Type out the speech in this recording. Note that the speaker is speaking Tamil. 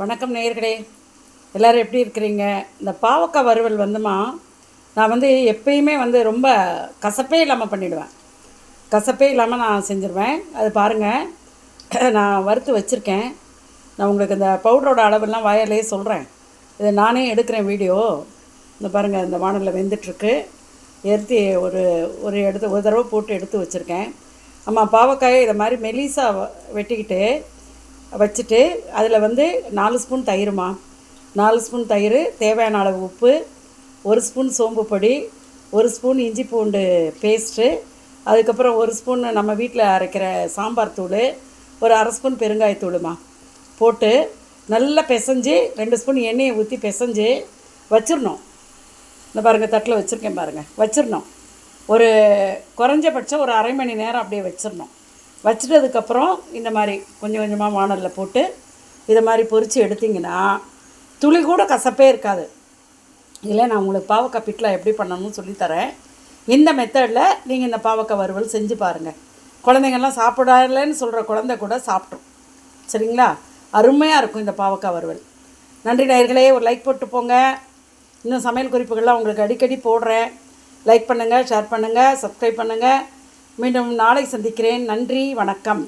வணக்கம் நேயர்களே. எல்லோரும் எப்படி இருக்கிறீங்க? இந்த பாவக்காய் வறுவல் வந்துமா? நான் வந்து எப்பயுமே வந்து ரொம்ப கசப்பே இல்லாமல் பண்ணிவிடுவேன் கசப்பே இல்லாமல் நான் செஞ்சுருவேன். அது பாருங்கள் நான் வறுத்து வச்சுருக்கேன். நான் உங்களுக்கு இந்த பவுடரோட அளவெல்லாம் வாயாலே சொல்கிறேன் இதை நானே எடுக்கிறேன் வீடியோ. இந்த பாருங்கள் இந்த வானலில் வெந்துட்டுருக்கு. எடுத்து ஒரு ஒரு எடுத்து ஒரு தடவை போட்டு எடுத்து வச்சுருக்கேன். ஆமாம் பாவக்காயை இதை மாதிரி மெலிசாக வெட்டிக்கிட்டு வச்சுட்டு அதில் வந்து நாலு ஸ்பூன் தயிருமா நாலு ஸ்பூன் தயிர் தேவையான அளவு உப்பு ஒரு ஸ்பூன் சோம்பு பொடி ஒரு ஸ்பூன் இஞ்சி பூண்டு பேஸ்ட்டு அதுக்கப்புறம் ஒரு ஸ்பூன் நம்ம வீட்டில் அரைக்கிற சாம்பார் தூள் ஒரு அரை ஸ்பூன் பெருங்காயத்தூளுமா போட்டு நல்லா பிசைஞ்சு ரெண்டு ஸ்பூன் எண்ணெயை ஊற்றி பிசைஞ்சு வச்சிடணும். இந்த பாருங்கள் தட்டில் வச்சுருக்கேன் பாருங்கள் வச்சிடணும். ஒரு குறைஞ்சபட்சம் ஒரு அரை மணி நேரம் அப்படியே வச்சிடணும். வச்சிட்டதுக்கப்புறம் இந்த மாதிரி கொஞ்சம் கொஞ்சமாக வானலில் போட்டு இதை மாதிரி பொறித்து எடுத்திங்கன்னா துளி கூட கசப்பே இருக்காது. இதில் நான் உங்களுக்கு பாவக்காய் பிட்லா எப்படி பண்ணணும்னு சொல்லித்தரேன் இந்த மெத்தடில் நீங்கள் இந்த பாவக்காய் வறுவல் செஞ்சு பாருங்கள் குழந்தைங்கள்லாம் சாப்பிடலன்னு சொல்கிற குழந்தை கூட சாப்பிட்ரும் சரிங்களா? அருமையாக இருக்கும் இந்த பாவக்காய் வறுவல். நன்றி நேர்களே ஒரு லைக் போட்டு போங்க. இன்னும் சமையல் குறிப்புகள்லாம் உங்களுக்கு அடிக்கடி போடுறேன். லைக் பண்ணுங்கள் ஷேர் பண்ணுங்கள் சப்ஸ்கிரைப் பண்ணுங்கள் மீண்டும் நாளை சந்திக்கிறேன். நன்றி வணக்கம்.